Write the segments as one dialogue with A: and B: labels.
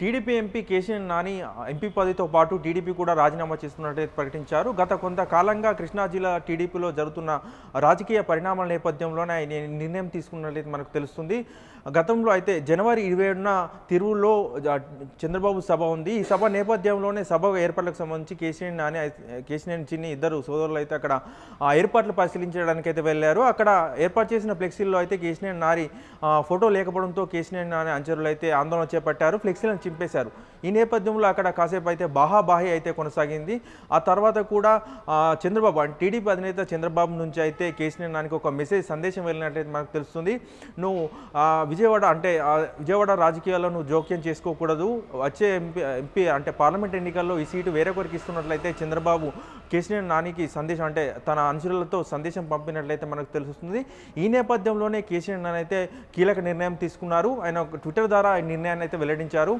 A: TDP MP KCR Nani MP పదవితో పాటు TDP కూడా రాజీనామా చేస్తున్నట్టు ప్రకటించారు. గత కొంతకాలంగా కృష్ణా జిల్లా టీడీపీలో జరుగుతున్న రాజకీయ పరిణామాల నేపథ్యంలోనే ఆయన నిర్ణయం తీసుకున్నట్లయితే మనకు తెలుస్తుంది. గతంలో అయితే జనవరి ఇరవై ఏడున తిరువులో చంద్రబాబు సభ ఉంది. ఈ సభ నేపథ్యంలోనే సభ ఏర్పాట్లకు సంబంధించి కేసీఆర్ నాని కేసీఆర్ చిన్ని ఇద్దరు సోదరులు అయితే అక్కడ ఆ ఏర్పాట్లు పరిశీలించడానికి అయితే వెళ్ళారు. అక్కడ ఏర్పాటు చేసిన ఫ్లెక్సీల్లో అయితే కేసీఆర్ నారి ఫోటో లేకపోవడంతో కేసీఆర్ నాని అంచరులు అయితే ఆందోళన చేపట్టారు. ఫ్లెక్సీలను చింపేశారు. ఈ నేపథ్యంలో అక్కడ కాసేపు అయితే బాహాబాహి అయితే కొనసాగింది. ఆ తర్వాత కూడా చంద్రబాబు అంటే టీడీపీ అధినేత చంద్రబాబు నుంచి అయితే కేసీఆర్ నానికి ఒక మెసేజ్ సందేశం వెళ్ళినట్లయితే మనకు తెలుస్తుంది. నువ్వు విజయవాడ అంటే విజయవాడ రాజకీయాల్లో నువ్వు జోక్యం చేసుకోకూడదు. వచ్చే ఎంపీ ఎంపీ అంటే పార్లమెంట్ ఎన్నికల్లో ఈ సీటు వేరొకరికి ఇస్తున్నట్లయితే చంద్రబాబు కేసీఆర్ నానికి సందేశం అంటే తన అనుచరులతో సందేశం పంపినట్లయితే మనకు తెలుస్తుంది. ఈ నేపథ్యంలోనే కేసీఆర్ నాని అయితే కీలక నిర్ణయం తీసుకున్నారు. ఆయన ఒక ట్విట్టర్ ద్వారా ఈ నిర్ణయాన్ని అయితే వెల్లడించారు.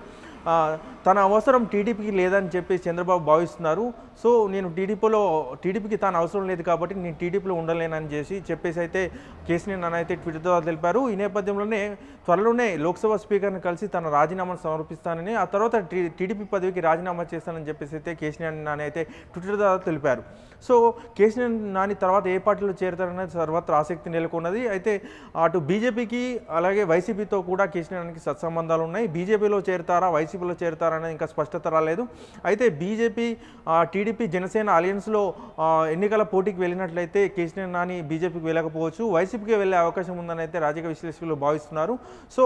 A: తన అవసరం టీడీపీకి లేదని చెప్పి చంద్రబాబు భావిస్తున్నారు. సో నేను టీడీపీలో టీడీపీకి తాను అవసరం లేదు కాబట్టి నేను టీడీపీలో ఉండలేనని చేసి చెప్పేసి అయితే కేసీఆర్ నన్ను అయితే ట్విట్టర్ ద్వారా తెలిపారు. ఈ నేపథ్యంలోనే త్వరలోనే లోక్సభ స్పీకర్ని కలిసి తన రాజీనామాను సమర్పిస్తానని ఆ తర్వాత టీ- టీడీపీ పదవికి రాజీనామా చేస్తానని చెప్పేసి అయితే కేసీఆర్ నాని అయితే ట్విట్టర్ ద్వారా తెలిపారు. సో కేసీఆర్ నాని తర్వాత ఏ పార్టీలో చేరుతారనేది సర్వత్ర ఆసక్తి నెలకొన్నది. అయితే అటు బీజేపీకి అలాగే వైసీపీతో కూడా కేసీఆర్ నానికి సత్సంబంధాలు ఉన్నాయి. బీజేపీలో చేరతారా వైసీపీలో చేరతారా ఇంకా స్పష్టత రాలేదు. అయితే బీజేపీ టీడీపీ జనసేన అలయన్స్లో ఎన్నికల పోటీకి వెళ్ళినట్లయితే కేసీఆర్ నాని బీజేపీకి వెళ్ళకపోవచ్చు. వైసీపీకి వెళ్ళే అవకాశం ఉందని అయితే రాజకీయ విశ్లేషకులు భావిస్తున్నారు. సో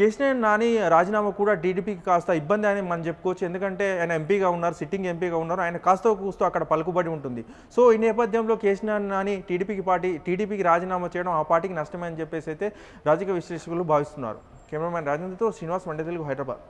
A: కేసీఆర్ నాని రాజీనామా కూడా టీడీపీకి కాస్త ఇబ్బంది అని మనం చెప్పుకోవచ్చు. ఎందుకంటే ఆయన ఎంపీగా ఉన్నారు సిట్టింగ్ ఎంపీగా ఉన్నారు. ఆయన కాస్త కూస్తూ అక్కడ పలుకుబడి ఉంటుంది. సో ఈ నేపథ్యంలో కేసీఆర్ నాని టీడీపీకి పార్టీ టీడీపీకి రాజీనామా చేయడం ఆ పార్టీకి నష్టమే అని చెప్పేసి అయితే రాజకీయ విశ్లేషకులు భావిస్తున్నారు. కెమెరామ్యాన్ రాజేంద్రతో శ్రీనివాస్ మండే తెలుగు హైదరాబాద్.